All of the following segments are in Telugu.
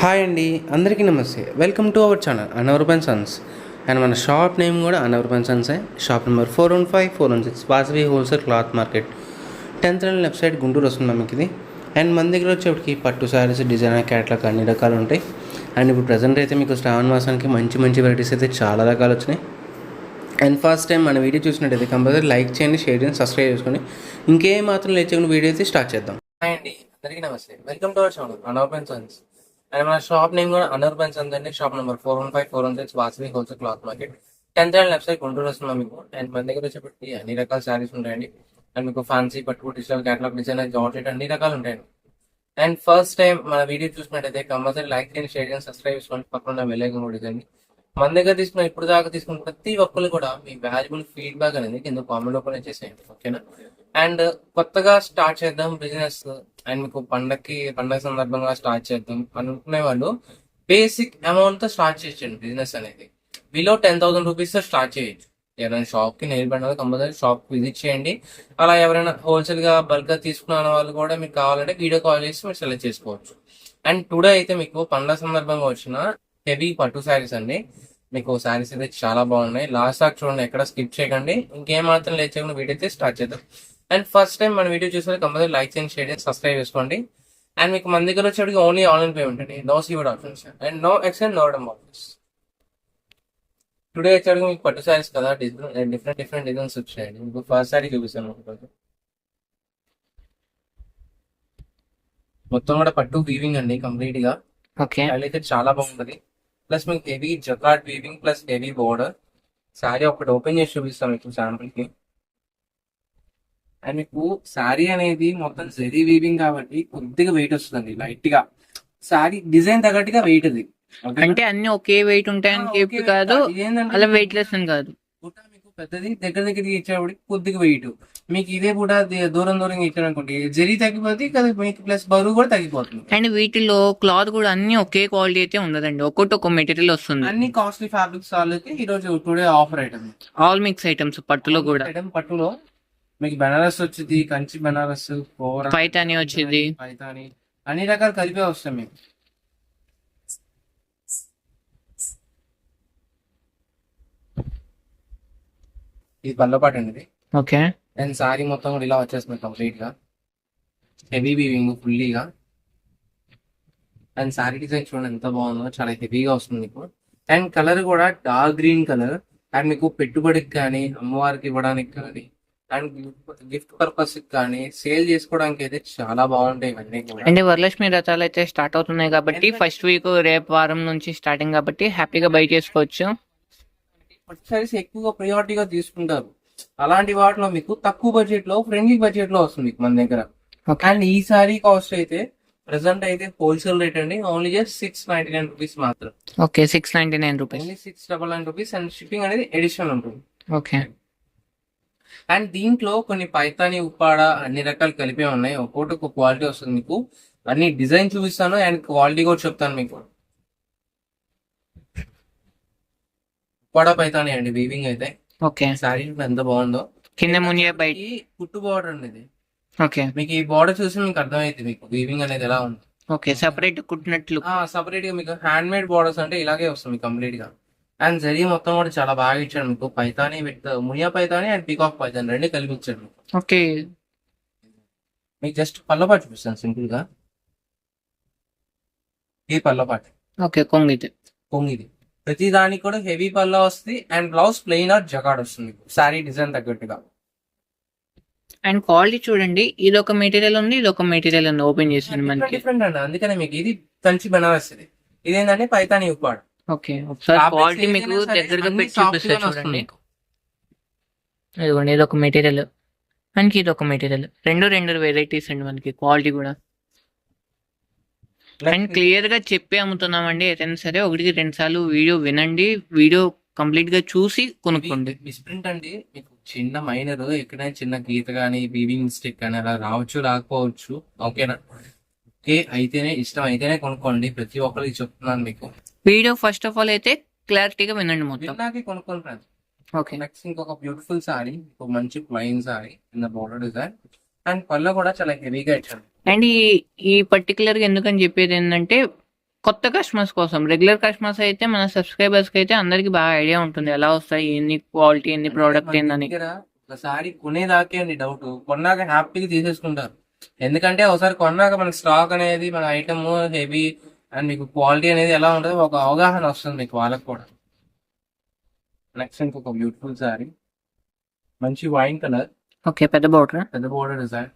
హాయ్ అండి అందరికీ నమస్తే. Welcome to our channel Anwar sons and మన షాప్ నేమ్ కూడా Anwar సన్సే shop number four one five four one six Vasavi wholesale cloth market tenth and left side Guntur వస్తుంది మీకు ఇది అండ్ మన దగ్గర వచ్చేప్పటికి పట్టు శారీస్ డిజైనర్ క్యాట్లాగ్ అన్ని రకాలు ఉంటాయి. అండ్ ఇప్పుడు ప్రజెంట్ అయితే మీకు శ్రావణ మాసానికి మంచి మంచి వెరైటీస్ అయితే చాలా రకాలు వచ్చినాయి. అండ్ ఫస్ట్ టైం మన వీడియో చూసినట్టయితే కంపల్సరీ లైక్ చేయండి షేర్ చేయండి సబ్స్క్రైబ్ చేసుకోండి. ఇంకేం మాత్రం లేచకుండా వీడియో అయితే స్టార్ట్ చేద్దాం. హాయ్ అండి అందరికీ నమస్తే. వెల్కమ్ టు అవర్ ఛానల్ అనర్బన్ సన్స్ అండ్ మన షాప్ నేమ్ కూడా అనర్బన్ సన్స్ అండి shop number four one five four one six Vasavi wholesale cloth market tenth and left side Guntur వస్తున్నాం మీకు అండ్ మన దగ్గర వచ్చేప్పటికి అన్ని రకాల శారీస్ ఉంటాయండి. అండ్ మీకు ఫ్యాన్సీ పట్టుకు డిజిటల్ క్యాటలాగ్ డిజైన్ జార్జెట్ అన్ని రకాలు ఉంటాయండి. అండ్ ఫస్ట్ టైం మన వీడియో చూసినట్టయితే కంపల్సరీ లైక్ చేయండి షేర్ చేయండి సబ్స్క్రైబ్ చేసుకోండి. పక్కన వెళ్ళే డిజైన్ కూడా మన దగ్గర తీసుకున్న ఇప్పుడు దాకా తీసుకున్న ప్రతి ఒక్కరు కూడా మీ వాల్యుబుల్ ఫీడ్బ్యాక్ అనేది కింద కామెంట్ ఓపెన్ చేసేయండి ఓకేనా? అండ్ కొత్తగా స్టార్ట్ చేద్దాం బిజినెస్ అండ్ మీకు పండగకి పండగ సందర్భంగా స్టార్ట్ చేద్దాం అనుకునే వాళ్ళు బేసిక్ అమౌంట్తో స్టార్ట్ చేయొచ్చండి బిజినెస్ అనేది. బిలో టెన్ థౌసండ్ రూపీస్తో స్టార్ట్ చేయొచ్చు. ఎవరైనా షాప్కి నెయిల్ కంపల్సరీ షాప్ విజిట్ చేయండి. అలా ఎవరైనా హోల్సేల్గా బల్క్గా తీసుకున్న వాళ్ళు కూడా మీకు కావాలంటే వీడియో కాల్ చేసి మీరు సెలెక్ట్ చేసుకోవచ్చు. అండ్ టుడే అయితే మీకు పండగ సందర్భంగా వచ్చిన హెవీ పట్టు శారీస్ అండి. మీకు శారీస్ అయితే చాలా బాగున్నాయి. లాస్ట్ దాకా చూడండి ఎక్కడ స్కిప్ చేయకండి. ఇంకేం మాత్రం లేచకుండా వీడియో అయితే స్టార్ట్ చేద్దాం. అండ్ ఫస్ట్ టైం మన వీడియో చూస్తే కంపల్సరీ లైక్ చేయండి షేర్ చేసి సబ్స్క్రైబ్ చేసుకోండి. అండ్ మీకు మన దగ్గర వచ్చేటికి ఓన్లీ ఆన్లైన్ పేమెంట్ అండి. No seaward options and no exchange no dumb options today వచ్చేటికి మీకు పట్టు శారీస్ కదా డిఫరెంట్ డిఫరెంట్ డిఫరెంట్ డిజైన్స్ వచ్చాయండి. మీకు ఫస్ట్ శారీ చూపిస్తాను ఒకరోజు మొత్తం కూడా పట్టు వీవింగ్ అండి కంప్లీట్గా. ఓకే అయితే చాలా బాగుంటది. ప్లస్ మీకు heavy jacquard weaving plus heavy border. Sari ఒకటి ఓపెన్ చేసి చూపిస్తాం మీకు శాంపుల్కి అండ్ మీకు శారీ అనేది మొత్తం జెరీ వీవింగ్ కాబట్టి కొద్దిగా వెయిట్ వస్తుంది లైట్గా శారీ డిజైన్ తగ్గట్టుగా వెయిట్ అది? అంటే అన్ని ఒకే వెయిట్ ఉంటాయని చెప్పి కాదు అలా వెయిట్ లెస్ అని కాదు. మీకు పెద్దది దగ్గర దగ్గరికి ఇచ్చేవాడికి కొద్దిగా వెయిట్ మీకు ఇదే బుట్ట ది- దూరం దూరంగా ఇచ్చారనుకోండి జరీ తగ్గిపోతుంది కదా మీకు ప్లస్ బరువు కూడా తగ్గిపోతుంది. అండ్ వీటిలో క్లాత్ కూడా అన్ని ఒకే క్వాలిటీ అయితే ఉండదండి. ఒక్కొక్కటి ఒక మెటీరియల్ వస్తుంది. అన్ని కాస్ట్లీ ఫ్యాబ్రిక్స్ వాళ్ళకి ఈ రోజు today offer item all mix items పట్టులో కూడా. ఐటమ్ పట్టులో మీకు బనారస్ వచ్చింది కంచి బనారస్ పైతాని వచ్చింది. పైతాని అన్ని రకాలు కలిపే వస్తాయి మీకు. ఇది పల్లపాటు అండి ఓకే. అండ్ సారీ మొత్తం కూడా ఇలా వచ్చేస్తుంది కంప్లీట్గా. హెవీ వీవింగ్ ఫుల్లీగా అండ్ సారీ డిజైన్ చూడండి ఎంత బాగుందో చాలా హెవీగా వస్తుంది మీకు. అండ్ కలర్ కూడా డార్క్ గ్రీన్ కలర్ అండ్ మీకు పెట్టుబడికి కానీ అమ్మవారికి ఇవ్వడానికి కానీ అండ్ గిఫ్ట్ పర్పస్ కానీ సేల్ చేసుకోవడానికి అయితే చాలా బాగుంటాయి ఇవన్నీ అంటే వరలక్ష్మి రథాలు అయితే స్టార్ట్ అవుతున్నాయి కాబట్టి ఫస్ట్ వీక్ రేపు వారం నుంచి స్టార్టింగ్ కాబట్టి హ్యాపీగా బై చేసుకోవచ్చు. సారీస్ ఎక్కువగా ప్రియారిటీగా తీసుకుంటారు. అలాంటి వాటిలో మీకు తక్కువ బడ్జెట్లో ఫ్రెండ్లీ బడ్జెట్లో వస్తుంది మీకు మన దగ్గర. అండ్ ఈ సారీ కాస్ట్ అయితే ప్రెసెంట్ అయితే హోల్సేల్ రేట్ అండి. Only just six ninety nine rupees మాత్రం. Okay six ninety nine rupees only six double nine rupees and shipping అనేది ఎడిషనల్ ఉంటుంది. ఓకే అండ్ దీంట్లో కొన్ని పైతాని ఉప్పాడ అన్ని రకాలు కలిపే ఉన్నాయి. ఒక్కొక్కటి ఒక క్వాలిటీ వస్తుంది మీకు. అన్ని డిజైన్ చూపిస్తాను అండ్ క్వాలిటీ కూడా చెప్తాను మీకు. ఉప్పాడ పైతాని అండి వీవింగ్ అయితే. ఓకే. సారీ ఎంత బాగుందో. కింద మునియే బయట కుట్టు బార్డర్ అండి ఇది ఓకే. మీకు ఈ బార్డర్ చూసి మీకు అర్థమైంది మీకు వీవింగ్ అనేది ఎలా ఉంది. ఓకే సపరేట్ కుట్టినట్లు సపరేట్గా మీకు హ్యాండ్ మేడ్ బార్డర్స్ అంటే ఇలాగే వస్తుంది కంప్లీట్గా. అండ్ జరీ మొత్తం కూడా చాలా బాగా ఇచ్చాడు మీకు. Paithani with Muniya Paithani and peacock Paithani రెండు కలిపి ఇచ్చాడు మీకు. ఓకే. మీకు జస్ట్ పల్లపాటు చూపిస్తాను సింపుల్గా. ఈ పల్లపాటు ఓకే కొంగితే. కొంగిది. ప్రతి దానికి కూడా హెవీ పల్ల వస్తుంది and blouse plain or jacquard వస్తుంది. సారీ డిజైన్ తగ్గట్టుగా. అండ్ క్వాలిటీ చూడండి. ఇది ఒక మెటీరియల్ ఉంది ఇది ఒక మెటీరియల్ ఉంది. ఓపెన్ చేసింది మనకి. డిఫరెంట్ అండి. అందుకనే మీకు ఇది కంచి బనారస్ ఇది. ఇదేంటంటే పైతాని ఉప్పాడు ఓకే ఒకసారి క్వాలిటీ మీకు దగ్గరగా పెట్టి చూపిస్తా చూడండి. ఇదిగోండి ఇది ఒక మెటీరియల్ మనకి ఇది ఒక మెటీరియల్ రెండు రెండు వెరైటీస్ అండి మనకి. క్వాలిటీ కూడా. అండ్ క్లియర్గా చెప్పి అమ్ముతున్నామండి. ఏదైనా సరే ఒకటికి రెండు సార్లు వీడియో వినండి. వీడియో కంప్లీట్గా చూసి కొనుక్కోండి. మిస్ప్రింట్ అండి. మీకు చిన్న మైనర్ ఎక్కడైనా చిన్న గీత కానీ వీవింగ్ మిస్టేక్ కానీ అలా రావచ్చు రాకపోవచ్చు. ఓకేనా? ఓకే అయితేనే ఇష్టం అయితేనే కొనుక్కోండి. ప్రతి ఒక్కరికి చెప్తున్నాను మీకు. వీడియో ఫస్ట్ ఆఫ్ ఆల్ అయితే క్లారిటీగా వినండి మొత్తం. విన్నాకే కొనుక్కోండి ఫ్రెండ్స్ ఓకే. నెక్స్ట్ ఇంకొక బ్యూటిఫుల్ సారీ ఒక మంచి plain sari the border design and పళ్ళు కూడా చాలా హెవీగా ఇచ్చాను అండ్ ఈ ఈ పర్టికులర్గా ఎందుకని చెప్పేది ఏంటంటే కొత్త కస్టమర్స్ కోసం రెగ్యులర్ కస్టమర్స్ అయితే మన సబ్స్క్రైబర్స్ అయితే అందరికి బాగా ఐడియా ఉంటుంది. ఎలా వస్తాయి ఎన్ని క్వాలిటీ ఎన్ని ప్రోడక్ట్ మన ఏందని. ఒకసారి కొనేదాకే అండి డౌట్ కొన్నాక హ్యాపీగా తీసేసుకుంటారు. ఎందుకంటే ఒకసారి కొన్నాక మనకి స్టాక్ అనేది మన ఐటమ్ హెవీ అండ్ మీకు క్వాలిటీ అనేది ఎలా ఉంటుంది ఒక అవగాహన వస్తుంది మీకు వాళ్ళకి కూడా. నెక్స్ట్ ఇంకొక బ్యూటిఫుల్ సారీ మంచి వైన్ కలర్ ఓకే పెద్ద బోర్డర్ పెద్ద బోర్డర్ డిజైన్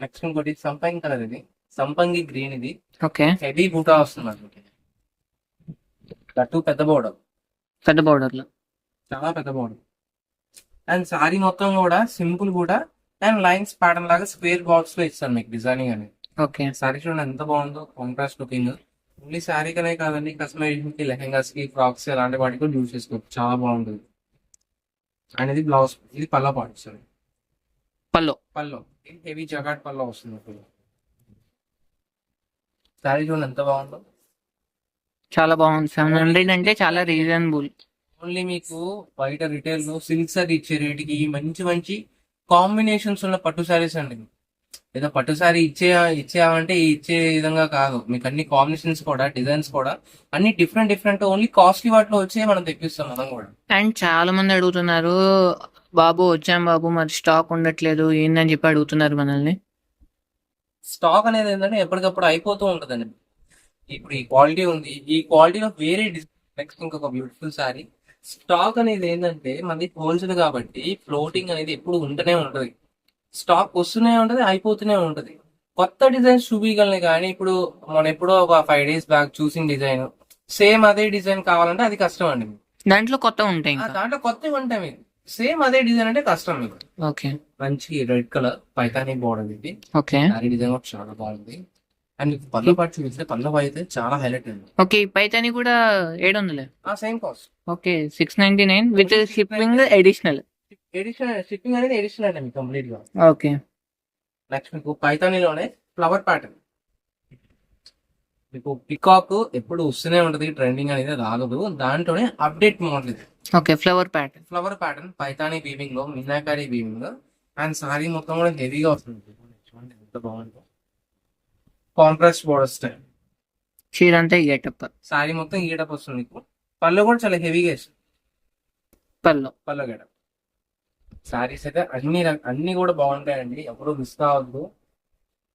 నెక్స్ట్ ఇంకోటి సంపంగి కలర్ ఇది. సంపంగి గ్రీన్ ఇది. ఓకే. హెవీ బూటా వస్తుంది మనకి దట్టు పెద్ద బోర్డర్ పెద్ద బోర్డర్లో. చాలా పెద్ద బోర్డర్ అండ్ సారీ మొత్తం కూడా సింపుల్ కూడా అండ్ లైన్స్ ప్యాటర్న్ లాగా స్క్వేర్ బాక్స్లో ఇస్తాను మీకు డిజైనింగ్ అనేది. ఓకే. సారీ చూడండి ఎంత బాగుందో కాంట్రాస్ట్ లుకింగ్ ఓన్లీ సారీ కనే కాదండి కస్టమైజేషన్కి లెహెంగాస్కి ఫ్రాక్స్ అలాంటి వాటికి కూడా యూజ్ చేసుకోవచ్చు. చాలా బాగుంటుంది. అండ్ ఇది బ్లౌజ్ ఇది పల్లా పాటు సార్ పల్లో పల్లో హెవీ జగాట్ పల్లో వస్తుంది ఇప్పుడు సారీ చూడండి ఎంత బాగుందో. చాలా బాగుంది సెవెన్ హండ్రెడ్ అంటే చాలా రీజనబుల్ ఓన్లీ మీకు బయట రిటైల్లో సిల్క్ సారీ ఇచ్చే రేటుకి మంచి మంచి కాంబినేషన్స్ ఉన్న పట్టు సారీస్ అండి ఏదో పట్టు సారీ ఇచ్చే ఇచ్చేయాలంటే ఇచ్చే విధంగా కాదు. మీకు అన్ని కాంబినేషన్స్ కూడా డిజైన్స్ కూడా అన్ని డిఫరెంట్ డిఫరెంట్ ఓన్లీ కాస్ట్లీ వాటిలో వచ్చే మనం తెప్పిస్తాం మనం కూడా. అండ్ చాలా మంది అడుగుతున్నారు బాబు వచ్చాం బాబు మరి స్టాక్ ఉండట్లేదు ఏందని చెప్పి అడుగుతున్నారు మనల్ని. స్టాక్ అనేది ఏంటంటే ఎప్పటికప్పుడు అయిపోతూ ఉంటుందండి. ఇప్పుడు ఈ క్వాలిటీ ఉంది. ఈ క్వాలిటీలో వేరే నెక్స్ట్ ఇంకొక బ్యూటిఫుల్ సారీ స్టాక్ అనేది ఏంటంటే మనది హోల్సేల్ కాబట్టి ఫ్లోటింగ్ అనేది ఎప్పుడు ఉంటూనే ఉంటది. స్టాక్ వస్తూనే ఉంటది అయిపోతూనే ఉంటది. కొత్త డిజైన్స్ చూపించగలని కానీ ఇప్పుడు మనం ఎప్పుడో ఒక ఫైవ్ డేస్ బ్యాక్ చూసిన డిజైన్ సేమ్ అదే డిజైన్ కావాలంటే అది కష్టం అండి. దాంట్లో కొత్త ఉంటాయి దాంట్లో కొత్తవి ఉంటాయి. సేమ్ అదే డిజైన్ అంటే కష్టం మీకు. ఓకే. మంచి రెడ్ కలర్ పైతానీ బోర్డర్ ఇది ఓకే. శారీ డిజైన్ కూడా చాలా బాగుంది. అండ్ మీకు పళ్ళు పాటు చూపిస్తే పళ్ళు అయితే చాలా హైలైట్ అండి ఓకే ఈ పైతాని కూడా ఏడు వందలే? ఆ same cost okay six ninety nine with shipping additional edition shipping అనేది ఎడిషన్ అండి కంప్లీట్గా. ఓకే. నెక్స్ట్ మీకు పైతానీలోనే ఫ్లవర్ ప్యాటర్న్ మీకు పికాక్ ఎప్పుడు వస్తూనే ఉంటది ట్రెండింగ్ అనేది రాగదు దాంట్లోనే అప్డేట్ మోడల్ ఇది. Okay flower pattern flower pattern Paithani వీవింగ్లో Meenakari weaving and sari మొత్తం కూడా హెవీగా వస్తుంది. చూడండి ఎంత బాగుందో. కాంట్రాస్ట్ బోర్డర్ స్టైల్ చీర అంతా గెటప్ సారీ మొత్తం గీటప్ వస్తుంది మీకు. పళ్ళు కూడా చాలా హెవీగా వేస్తుంది పల్లో పళ్ళు గీటప్ సారీస్ అయితే అన్ని అన్ని కూడా బాగుంటాయండి. ఎప్పుడు మిస్ కావద్దు.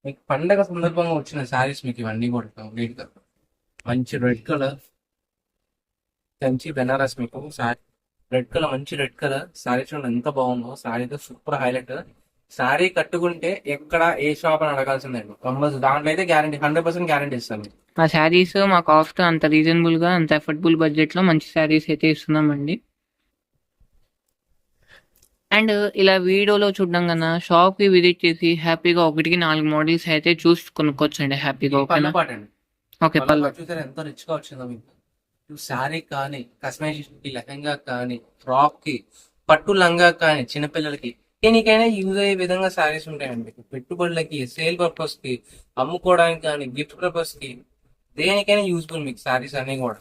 మీకు పండగ సందర్భంగా వచ్చిన శారీస్ మీకు ఇవన్నీ కూడా నీట్గా మంచి రెడ్ కలర్ మంచి బెనారస్ మీకు శారీ రెడ్ కలర్ మంచి రెడ్ కలర్ శారీ చూడండి ఎంత బాగుందో. శారీతో సూపర్ హైలైట్ శారీ కట్టుకుంటే ఎక్కడ ఏ షాప్ అని అడగాల్సిందండి కంపల్సరీ దాంట్లో అయితే గ్యారంటీ హండ్రెడ్ పర్సెంట్ గ్యారంటీ ఇస్తాను. మా శారీస్ మా కాస్ట్ అంత రీజనబుల్గా అంత అఫోర్డబుల్ బడ్జెట్లో మంచి శారీస్ అయితే ఇస్తున్నామండి. అండ్ ఇలా వీడియోలో చూడడం కన్నా షాప్కి విజిట్ చేసి హ్యాపీగా ఒకటికి నాలుగు మోడల్స్ అయితే చూసి కొనుక్కోవచ్చు అండి. హ్యాపీగా ఓకే చూసారా? ఎంత రిచ్గా వచ్చిందో మీకు. శారీ కానీ కస్టమైజేషన్కి లెహంగా కానీ ఫ్రాక్కి పట్టు లంగా కానీ చిన్నపిల్లలకి దేనికైనా యూజ్ అయ్యే విధంగా శారీస్ ఉంటాయండి మీకు. పెట్టుబడులకి సేల్ పర్పస్కి అమ్ముకోవడానికి కానీ గిఫ్ట్ పర్పస్కి దేనికైనా యూజ్ఫుల్ మీకు శారీస్ అన్ని కూడా.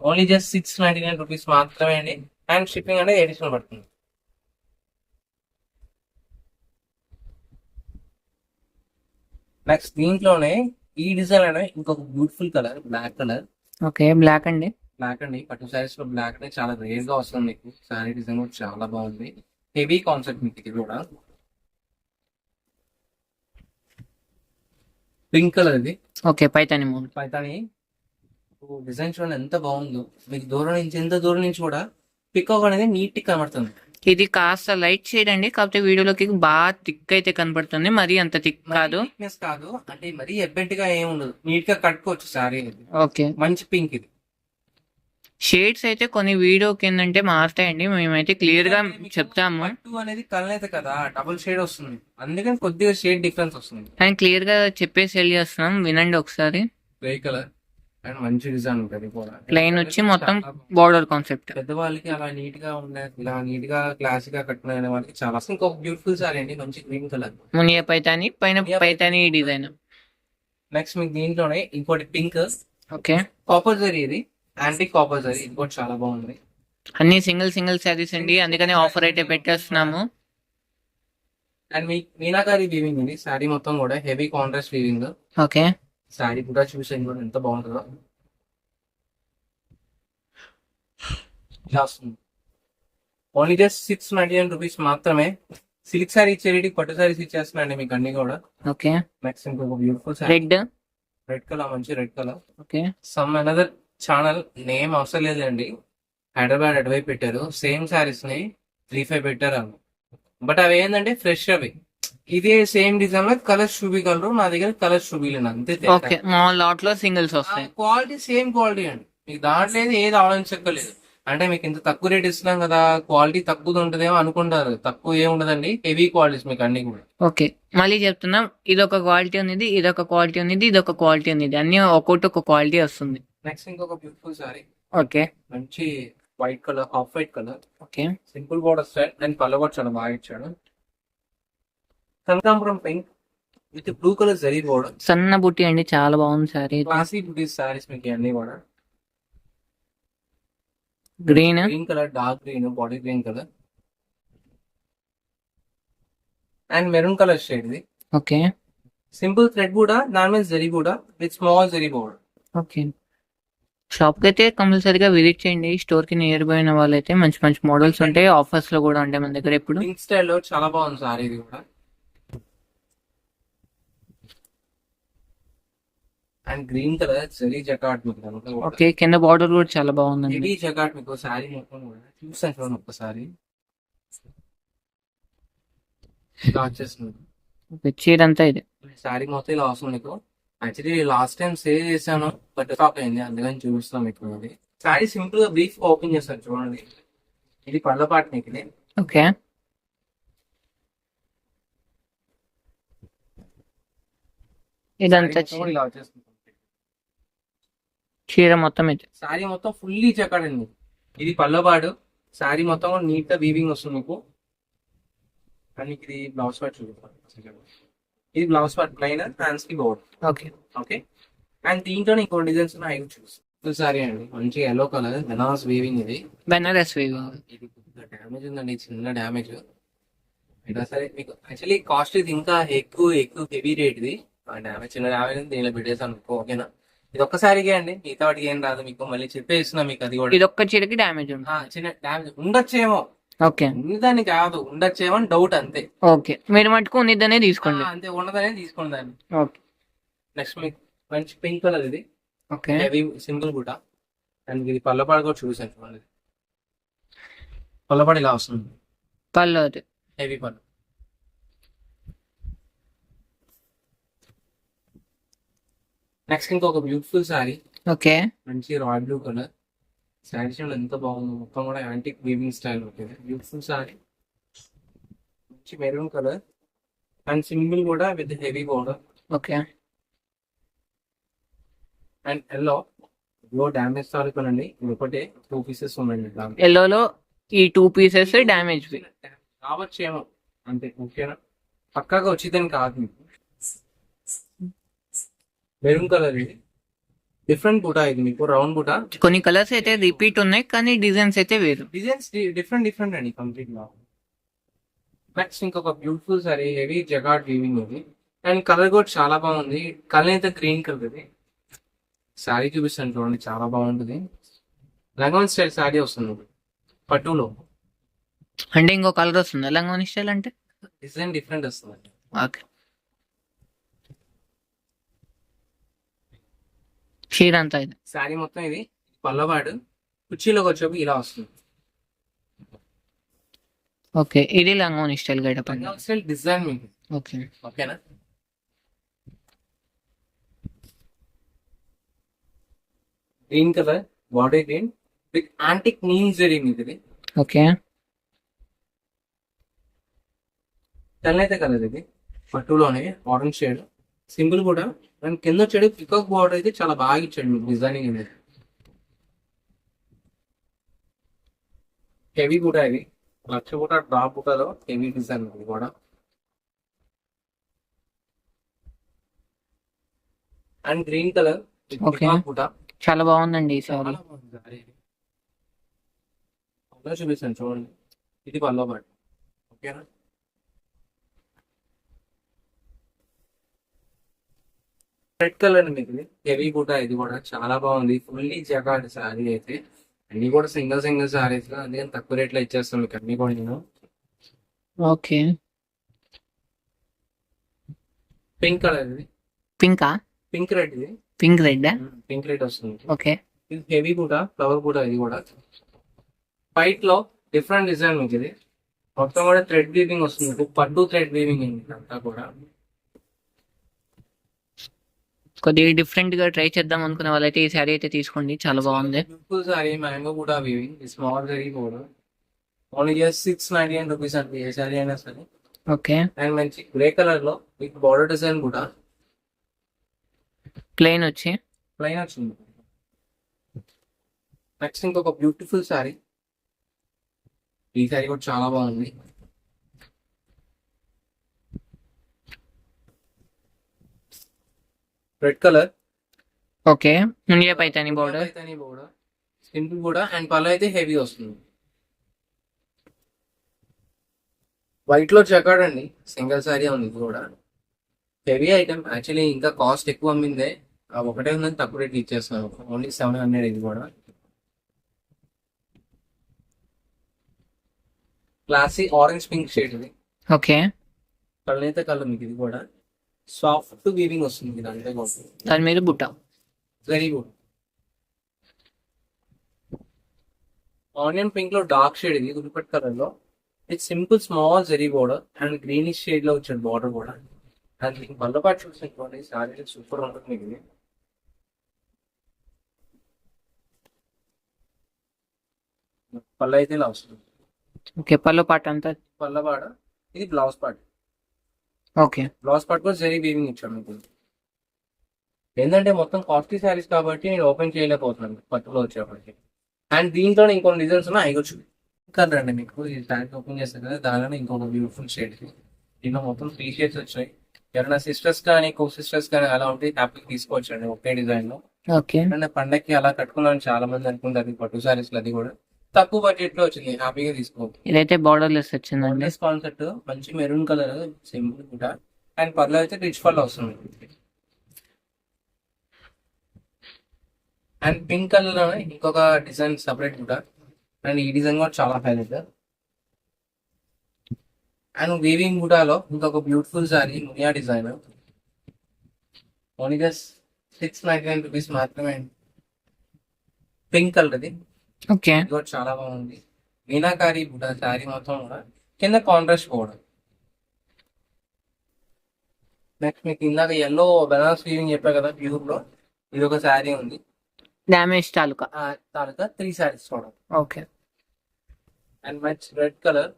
Only just six ninety nine rupees మాత్రమే అండి. అండ్ షిప్పింగ్ అనేది ఎడిషనల్ పడుతుంది. నెక్స్ట్ దీంట్లోనే ఈ డిజైన్ అనే ఇంకొక beautiful colour black colour okay black అండి. బ్లాక్ అండి. పట్టు సారీస్లో బ్లాక్ అనేది చాలా రేర్గా వస్తుంది మీకు. సారీ డిజైన్ కూడా చాలా బాగుంది. హెవీ కాన్సెప్ట్ మీకు ఇది కూడా. పింక్ కలర్ ఇది. ఓకే పైతాని పైతాని డిజైన్ చూడండి ఎంత బాగుందో. మీకు దూరం నుంచి ఎంత దూరం నుంచి కూడా పికాక్ అనేది నీట్గా కనబడుతుంది. ఇది కాస్త లైట్ షేడ్ అండి. కాకపోతే వీడియోలోకి బాగా థిక్ అయితే కనపడుతుంది. మరి అంత థిక్ కాదు. కాదు. అంటే మరీ ఎబ్బెట్గా ఏమి ఉండదు. నీట్గా కట్టుకోవచ్చు సారీ ఓకే. మంచి పింక్ ఇది. షేడ్స్ అయితే కొన్ని వీడియోకి ఏంటంటే మారుతాయండి. మేమైతే క్లియర్గా చెప్తాము. పట్టు అనేది కలనేత కదా. డబుల్ షేడ్ వస్తుంది. అందుకని కొద్దిగా షేడ్ డిఫరెన్స్ వస్తుంది. అండ్ క్లియర్గా చెప్పేసి సెల్ చేస్తున్నాం వినండి ఒకసారి. Grey colour. అండ్ మంచి డిజైన్ ఉంటుంది ప్లెయిన్ వచ్చి మొత్తం బార్డర్ కాన్సెప్ట్ పెద్దవాళ్ళకి అలా నీట్గా ఉండే ఇలా నీట్గా క్లాస్గా కట్టుకునే వాళ్ళకి చాలా ఇంకొక బ్యూటిఫుల్ సారీ అండి మంచి గ్రీన్ కలర్ మునియ పైతాని పైన పైతాని. డిజైన్ నెక్స్ట్ మీకు దీంట్లోనే ఇంకోటి పింక్ ఓకే. కాపర్ జరీ ఇది. యాంటీ కాపర్ జరీ ఇది కూడా చాలా బాగుంది. అన్ని సింగిల్ సింగిల్ శారీస్ అండి. అందుకనే ఆఫర్ అయితే పెట్టేస్తున్నాము. అండ్ మీ మీనాకారి వీవింగ్ ఇది సారీ మొత్తం కూడా heavy contrast weaving okay. Sari కూడా చూసాను కూడా ఎంత బాగుంటుందో. ఇలా వస్తుంది only just six ninety nine rupees మాత్రమే సిల్క్ శారీ ఇచ్చేటి పట్టు శారీస్ ఇచ్చేస్తున్నాండి మీకు అన్ని కూడా. ఓకే నెక్స్ట్ ఇంకొక బ్యూటిఫుల్ రెడ్ రెడ్ కలర్ మంచి red colour okay some another channel name అవసరం లేదండి. హైదరాబాద్ అటువైపు పెట్టారు. సేమ్ శారీస్ని త్రీ ఫైవ్ పెట్టారు బట్ అవి ఏంటంటే ఫ్రెష్ అవి. ఇదే సేమ్ డిజైన్లో కలర్స్ చూపించగలరు నా దగ్గర కలర్స్ చూపించలేను అంతే ఓకే మా లాట్లో సింగిల్స్ వస్తాయి. క్వాలిటీ సేమ్ క్వాలిటీ అండి. మీకు దాంట్లో ఏది ఆలోచించక్కర్లేదు. అంటే మీకు ఇంత తక్కువ రేట్ ఇస్తున్నాం కదా క్వాలిటీ తక్కువ ఉంటుందేమో అనుకుంటారు. తక్కువ ఏమి ఉండదండి. హెవీ క్వాలిటీస్ మీకు అన్ని కూడా. ఓకే మళ్ళీ చెప్తున్నాం ఇది ఒక క్వాలిటీ ఉంది ఇది ఒక క్వాలిటీ ఉంది ఇది ఒక క్వాలిటీ ఉంది అన్ని ఒక్కొక్కటి ఒక క్వాలిటీ వస్తుంది. నెక్స్ట్ ఇంకొక బ్యూటిఫుల్ సారీ ఓకే మంచి white colour half white colour okay simple border style and పల్ల కూడా చాలా బాగా ఇచ్చాడు. కనకాంబరం pink with blue colour zari border సన్న బుట్టి అండి చాలా బాగుంది సారీ. క్లాసీ బుటీస్ సారీస్ మీకు అన్ని కూడా. Green green colour dark green body green colour. And maroon colour shade ఇది. ఓకే. సింపుల్ థ్రెడ్ కూడా మీద జరీ కూడా with small zari border okay. షాప్కి అయితే కంపల్సరీగా విజిట్ చేయండి. స్టోర్కి నియర్ బై ఉన్న వాళ్ళైతే మంచి మంచి మోడల్స్ ఉంటాయి. ఆఫర్స్లో కూడా ఉంటాయి మన దగ్గర ఇప్పుడు పింక్ స్టైల్లో చాలా బాగుంది సారీ ఇది కూడా. అండ్ గ్రీన్ కలర్ జరీ జకాట్ మీకు. ఓకే కింద బార్డర్ కూడా చాలా బాగుందండి. హెవీ జకాట్ మీకు సారీ మొత్తం కూడా. చూసాను ఒక్కసారి. ఇలా వచ్చేస్తుంది. చీర అంతా ఇది. సారీ మొత్తం ఇలా వస్తుంది మీకు. యాక్చువల్లీ లాస్ట్ టైం సేవ్ చేశాను బట్ స్టాక్ అయింది. అందుకని చూపిస్తాం మీకు అది. సారీ సింపుల్గా బ్రీఫ్ ఓపెన్ చేస్తాను చూడండి. ఇది పళ్ళ పాట మీకు ఇది. ఓకే. ఇదంతా ఇలా వచ్చేస్తుంది. చీర మొత్తం ఇది సారీ మొత్తం ఫుల్లీ చెక్కాడండి ఇది పల్లపాడు సారీ మొత్తం నీట్గా వీవింగ్ వస్తుంది మీకు. కానీ ఇది బ్లౌజ్ పార్ట్ చూపిస్తాను ఇది బ్లౌజ్ పార్ట్ ప్లైన్ హ్యాండ్స్కి బోర్డ్ ఓకే. ఓకే? అండ్ దీంట్లో ఇంకో డిజైన్స్ ఉన్నాయి. చూసి సారీ అండి. మంచి ఎల్లో కలర్ బెనారస్ వీవింగ్ ఇది. బెనారస్ వీవింగ్ ఇది డ్యామేజ్ ఉందండి. చిన్న డ్యామేజ్ అయినా సరే మీకు యాక్చువల్లీ కాస్ట్ ఇది ఇంకా ఎక్కువ ఎక్కువ హెవీ రేట్ ఇది డ్యామేజ్ చిన్న డ్యామేజ్ దీనిలో పెట్టేసాను అనుకో ఓకేనా? ఇది ఒక్కసారిగా అండి. మిగతా వాటికి ఏం రాదు. మీకు మళ్ళీ చెప్పేస్తున్నా మీకు అది కూడా. ఇది ఒక్క చీరకి డ్యామేజ్ ఉంది. ఆ, చిన్న డ్యామేజ్ ఉండొచ్చేమో. ఓకే. ఉన్నదాన్ని కాదు. ఉండొచ్చేమో అని డౌట్ అంతే. ఓకే. మీరు మటుకు ఉన్నదనే తీసుకోండి. ఆ, అంతే. ఉన్నదనే తీసుకోండి దాన్ని. ఓకే. నెక్స్ట్ మీకు మంచి పింక్ కలర్ ఇది. ఓకే. హెవీ సింపుల్ కూడా. అండ్ ఇది పల్లపాడు కూడా చూసాను చూడండి. పల్లపాడు ఇలా వస్తుంది? పళ్ళు అది హెవీ పళ్ళు. నెక్స్ట్ ఇంకొక బ్యూటిఫుల్ శారీ ఓకే. మంచి రాయల్ బ్లూ కలర్ శారీ చూడండి ఎంత బాగుంది. మొత్తం కూడా యాంటిక్ వీవింగ్ స్టైల్ ఉంటుంది బ్యూటిఫుల్ శారీ మంచి మెరూన్ కలర్ అండ్ సింగిల్ కూడా with heavy border okay. And yellow yellow damage sari ఒకటే టూ పీసెస్ ఉన్నాయండి ఎల్లోలో ఈ టూ పీసెస్ డ్యామేజ్ రావచ్చేమో అంతే ఓకేనా? పక్కాగా వచ్చిందని కాదు మీకు. మెరూన్ కలర్ ఇది. డిఫరెంట్ బూటా ఇది మీకు రౌండ్ బూటా? కొన్ని కలర్స్ అయితే రిపీట్ ఉన్నాయి కానీ డిజైన్స్ అయితే వేరు. డిజైన్స్ డిఫరెంట్ డిఫరెంట్ అండి కంప్లీట్గా నెక్స్ట్ ఇంకొక beautiful sari heavy jacquard weaving ఇది. అండ్ కలర్ కూడా చాలా బాగుంది. కలర్ అయితే గ్రీన్ కలర్ ఇది. శారీ చూపిస్తాను చూడండి చాలా బాగుంటుంది. లంగన్ స్టైల్ శారీ వస్తుంది. పట్టులో. అంటే ఇంకో కలర్ వస్తుంది? లంగోని స్టైల్ అంటే? డిజైన్ డిఫరెంట్ వస్తుంది ఓకే చీర అంతా ఇది. శారీ మొత్తం ఇది. పల్లవాడు. కుర్చీలోకి వచ్చేప్పుడు ఇలా వస్తుంది. ఓకే ఇది లంగోని స్టైల్ గైడప్ అండి లంగా స్టైల్ డిజైన్ మీకు ఓకే. ఓకేనా? Green colour body green with antique neem zari మీకు ఇది. ఓకే. తెల్లైతే కలర్ ఇది. పట్టులోనే ఆరెంజ్ షేడ్ సింపుల్ కూడా అండ్ కింద వచ్చాడు పికాక్ బార్డర్ అయితే చాలా బాగా ఇచ్చాడు మీకు డిజైనింగ్ అనేది. హెవీ కూడా ఇది లక్ష కూడా డ్రాప్ బుటాలో హెవీ డిజైన్ ఇది కూడా. అండ్ గ్రీన్ కలర్ చాలా బాగుందండి ఈ సారీ. చూపిస్తాను చూడండి. ఇది పల్లో పాటు. ఓకేనా రెడ్ కలర్ మీకు ఇది. హెవీ కూడా ఇది కూడా చాలా బాగుంది. ఫుల్లీ జగాడ్ సారీ అయితే. అన్ని కూడా సింగిల్ సింగిల్ సారీస్ అందుకని తక్కువ రేట్లో ఇచ్చేస్తాం మీకు అన్ని కూడా నేను. ఓకే. పింక్ కలర్ ఇది. పింకా పింక్ రెడ్ ఇది. పింక్ రెడ్ పింక్ రెడ్ వస్తుంది. ఓకే. ఇది హెవీ కూడా ఫ్లవర్ కూడా ఇది కూడా. వైట్లో డిఫరెంట్ డిజైన్ మీకు ఇది. మొత్తం కూడా థ్రెడ్ వీవింగ్ వస్తుంది. పట్టు థ్రెడ్ వీవింగ్ అంతా కూడా. కొద్దిగా డిఫరెంట్గా ట్రై చేద్దాం అనుకునే వాళ్ళైతే ఈ శారీ అయితే తీసుకోండి. చాలా బాగుంది. బ్యూటిఫుల్ సారీ మ్యాంగో కూడా వీవింగ్ స్మాల్ జరీ కూడా. Only just six ninety nine rupees అండి ఏ సారీ అయినా సరే. ఓకే. అండ్ మంచి గ్రే కలర్లో మీకు బార్డర్ డిజైన్ కూడా. ప్లెయిన్ వచ్చి. ప్లైన్ వచ్చింది. నెక్స్ట్ ఇంకొక బ్యూటిఫుల్ సారీ ఈ సారీ కూడా చాలా బాగుంది. Red colour okay. ముందే పైతాని బోర్డర్ బోర్డర్ సింపుల్ కూడా అండ్ పళ్ళు అయితే హెవీ వస్తుంది. వైట్లో చెక్కాడ్ అండి. సింగిల్ సారీ ఉంది ఇది కూడా. హెవీ ఐటమ్ యాక్చువల్లీ ఇంకా కాస్ట్ ఎక్కువ అమ్మిందే. ఆ ఒకటే ఉందని తక్కువ రేట్ ఇచ్చేస్తున్నాను ఓన్లీ సెవెన్ హండ్రెడ్ ఇది కూడా. క్లాసీ ఆరెంజ్ పింక్ షేడ్ ఇది. ఓకే. కళ్ళనైతే కళ్ళు మీకు ఇది కూడా. సాఫ్ట్ వీవింగ్ వస్తుంది దాని మీద బుట్ట. వెరీ గుడ్ ఆనియన్ పింక్లో డార్క్ షేడ్ ఇది గుడిపట్ కలర్లో. ఇది simple small zari border and greenish షేడ్లో వచ్చాడు బార్డర్ కూడా. అండ్ బల్లపాటు చూసినటువంటి సారీ సూపర్ ఉంటుంది మీకు ఇది. పళ్ళు అయితే ఇలా వస్తుంది. ఓకే పళ్ళు పాట అంతా. పల్లవాడ ఇది blouse part okay. Blouse part కూడా జరీ వీవింగ్ ఇచ్చాడు మీకు ఏంటంటే మొత్తం కాస్ట్లీ శారీస్ కాబట్టి నేను ఓపెన్ చేయలేకపోతున్నాను పట్టులో వచ్చేప్పటికి. అండ్ దీంట్లో ఇంకొన్ని డిజైన్స్ ఉన్నాయి అవి వచ్చి కలర్ అండి మీకు. ఈ శారీ ఓపెన్ చేస్తారు కదా దానిలో ఇంకొక బ్యూటిఫుల్ షేడ్ దీంట్లో మొత్తం త్రీ షేడ్స్ వచ్చాయి. ఎవరైనా సిస్టర్స్ కానీ కో సిస్టర్స్ కానీ అలా ఉంటే హ్యాపీ తీసుకోవచ్చు అండి ఒకే డిజైన్లో. ఓకే. అంటే పండక్కి అలా కట్టుకున్నాను చాలా మంది అనుకుంటారు పట్టు శారీస్ అది కూడా. తక్కువ బడ్జెట్లో వచ్చింది. హ్యాపీగా తీసుకోవచ్చు. ఇదైతే బార్డర్ లెస్ వచ్చిందండి వన్లెస్ కాన్సెప్ట్ మంచి మెరూన్ కలర్ సింపుల్ కూడా. అండ్ పర్లో అయితే రిచ్ పర్లో వస్తుంది. అండ్ పింక్ కలర్లో ఇంకొక డిజైన్ సపరేట్ కూడా. అండ్ ఈ డిజైన్ కూడా చాలా హైలైట్ అండ్ వీవింగ్ బుటాలో ఇంకొక beautiful sari Muniya design only just six ninety nine rupees మాత్రమే. పింక్ కలర్ ఇది ఓకే. ఇది కూడా చాలా బాగుంది. మీనాకారి బుట్ట శారీ మొత్తం కూడా కింద కాంట్రాస్ట్ బోర్డర్ నెక్స్ట్ మీకు ఇందాక ఎల్లో బెనారస్ వీవింగ్ చెప్పా కదా ప్యూర్లో. ఇది ఒక శారీ ఉంది. డామేజ్ తాలూకా? ఆ తాలూకా త్రీ శారీస్ కూడా ఓకే. అండ్ మంచి రెడ్ కలర్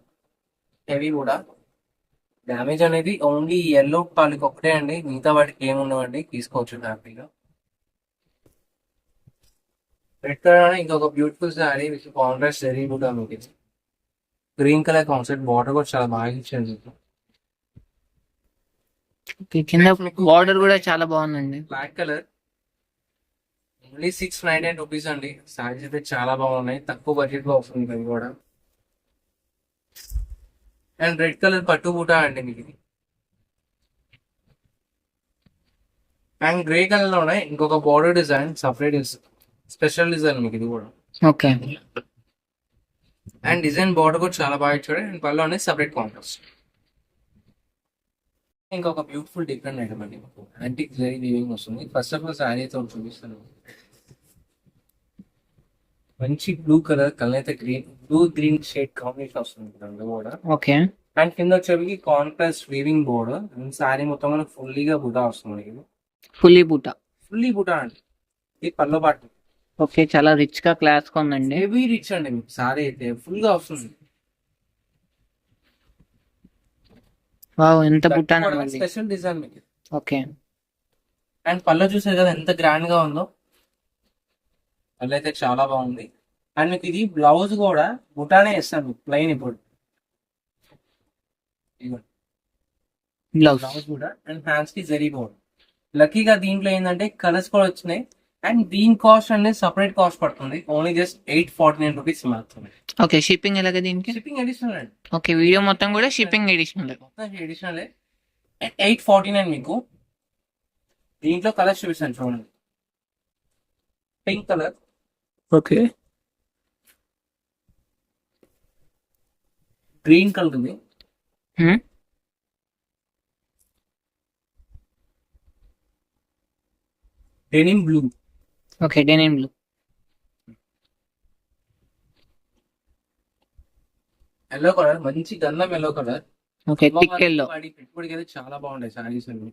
హెవీ కూడా. డ్యామేజ్ అనేది ఓన్లీ ఎల్లో తాలూకా ఒకటే అండి. మిగతా వాటికి ఏమి ఉండవండి తీసుకోవచ్చు హ్యాపీగా. రెడ్ కలర్ ఇంకొక beautiful sari with contrast zari కూడా మీకు ఇది గ్రీన్ కలర్ కాన్సెప్ట్ బార్డర్ కూడా చాలా బాగా ఇచ్చారు ఓకే, కింద బార్డర్ కూడా చాలా బాగుందండి. Black colour only six nine nine rupees అండి. శారీస్ అయితే చాలా బాగున్నాయి. తక్కువ బడ్జెట్లో వస్తుంది ఇది కూడా. అండ్ రెడ్ కలర్ పట్టు బూటా అండి మీకు. అండ్ గ్రే కలర్లో ఉన్నాయి. ఇంకొక border design separate special design మీకు ఇది కూడా. ఓకే. అండ్ డిజైన్ బార్డర్ కూడా చాలా బాగా ఇచ్చాడు. అండ్ పళ్ళు అనేది సపరేట్ కాంట్రాస్ట్ ఇంకొక బ్యూటిఫుల్ డిఫరెంట్ ఐటమ్ అండి యాంటిక్ జరీ వీవింగ్ వస్తుంది. ఫస్ట్ ఆఫ్ ఆల్ శారీ అయితే చూపిస్తాను. మంచి బ్లూ కలర్ కలర్ అయితే green blue green shade combination వస్తుంది కూడా. ఓకే. అండ్ కింద వచ్చేవి contrast weaving board and sari మొత్తం కూడా ఫుల్లీగా బుటా వస్తుంది ఫుల్లీ బూట. ఫుల్లీ బుటా అండి. ఇది పల్లో పాటు. ఓకే చాలా రిచ్గా క్లాస్ ఉందండి హెవీ రిచ్ అండి మీకు శారీ అయితే ఫుల్గా వస్తుంది. వావ్ ఎంత బుట్ట అండి. స్పెషల్ డిజైన్ మీకు. ఓకే. అండ్ పళ్ళు చూసారు కదా ఎంత గ్రాండ్గా ఉందో. పళ్ళు అయితే చాలా బాగుంది. అండ్ మీకు ఇది బ్లౌజ్ కూడా బుటానే ఇస్తాను ప్లెయిన్ ఇప్పుడు. బ్లౌజ్ బ్లౌజ్ కూడా అండ్ హ్యాండ్స్కి జరీ బోర్డ్ లక్కీగా దీంట్లో ఏంటంటే కలర్స్ కూడా వచ్చినాయి. అండ్ దీని కాస్ట్ అనేది సపరేట్ కాస్ట్ పడుతుంది. Only just eight forty nine rupees మాత్రమే. ఓకే షిప్పింగ్ ఎలాగ దీనికి? షిప్పింగ్ అడిషనల్ అండి. ఓకే వీడియో మొత్తం కూడా షిప్పింగ్ ఎడిషనల్ మొత్తం అడిషనల్ ఎయిట్ ఫార్టీ నైన్ మీకు. దీంట్లో కలర్స్ చూపిస్తాను చూడండి. Pink colour okay green colour ఉంది. Denim blue okay denim blue yellow colour మంచి గంధం yellow colour okay thick yellow అయితే చాలా బాగుంటాయి సారీస్ అన్ని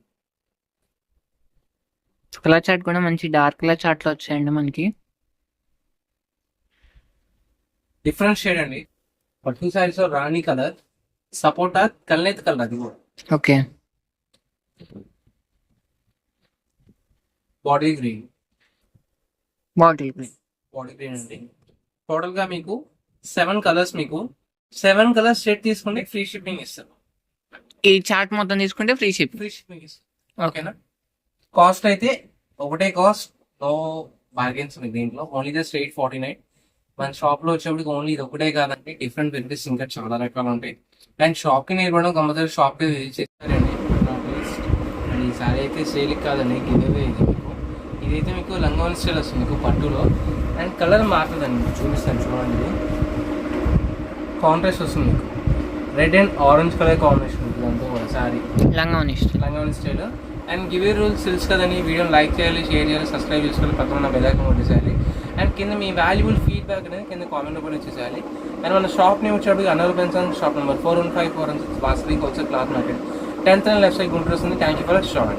కలర్ చార్ట్ కూడా మంచి డార్క్ కలర్ చార్ట్లో వచ్చాయండి మనకి. డిఫరెంట్ షేడ్ అండి. పట్టు సారీస్లో రాణి కలర్ సపోటా కల్నేత్ కలర్ అది కూడా. Okay. Body green bottle green body green అండి. టోటల్గా మీకు సెవెన్ కలర్స్ మీకు సెవెన్ కలర్స్ సెట్ తీసుకుంటే ఫ్రీ షిప్పింగ్ ఇస్తారు ఈ చార్ట్ మొత్తం తీసుకుంటే ఫ్రీ షిప్ ఫ్రీ షిప్పింగ్ ఇస్తారు ఓకే ఓకేనా కాస్ట్ అయితే ఒకటే కాస్ట్ నో బార్గెన్స్ మీకు దీంట్లో. Only just eight forty nine మన షాప్లో వచ్చేప్పటికి ఓన్లీ ఇది ఒకటే కాదండి. డిఫరెంట్ వెరైటీస్ ఇంకా చాలా రకాలు ఉంటాయి. అండ్ షాప్కి నేర్పడం కంపల్సరీ షాప్కి విజిట్ చేస్తారండి. అండ్ ఈ సారీ అయితే సేల్ కాదండి. గివ్వే ఇది మీకు ఇదైతే మీకు లంగోన్ స్టైల్ వస్తుంది మీకు పట్టులో. అండ్ కలర్ మారుతుందండి మీకు చూపిస్తాను చూడండి. కాంట్రాస్ట్ వస్తుంది మీకు. Red and orange colour combination ఉంటుంది అంతా కూడా సారీ లంగా ఇష్టం Telangana style. And giveaway rules తెలుసు కదండి వీడియోని లైక్ చేయాలి షేర్ చేయాలి సబ్స్క్రైబ్ చేసుకోవాలి పక్కన ఉన్న బెల్ ఐకాన్ కొట్టేసేయాలి. అండ్ కింద మీ వాల్యుబుల్ ఫీడ్బ్యాక్ అనేది కింద కామెంట్ కూడా ఇచ్చేసేయాలి. అండ్ మన షాప్ నేమ్ వచ్చేటప్పుడు అనర్ pension shop number four one five four one six Vasavi wholesale cloth market tenth and left side Guntur వస్తుంది. Thank you for shop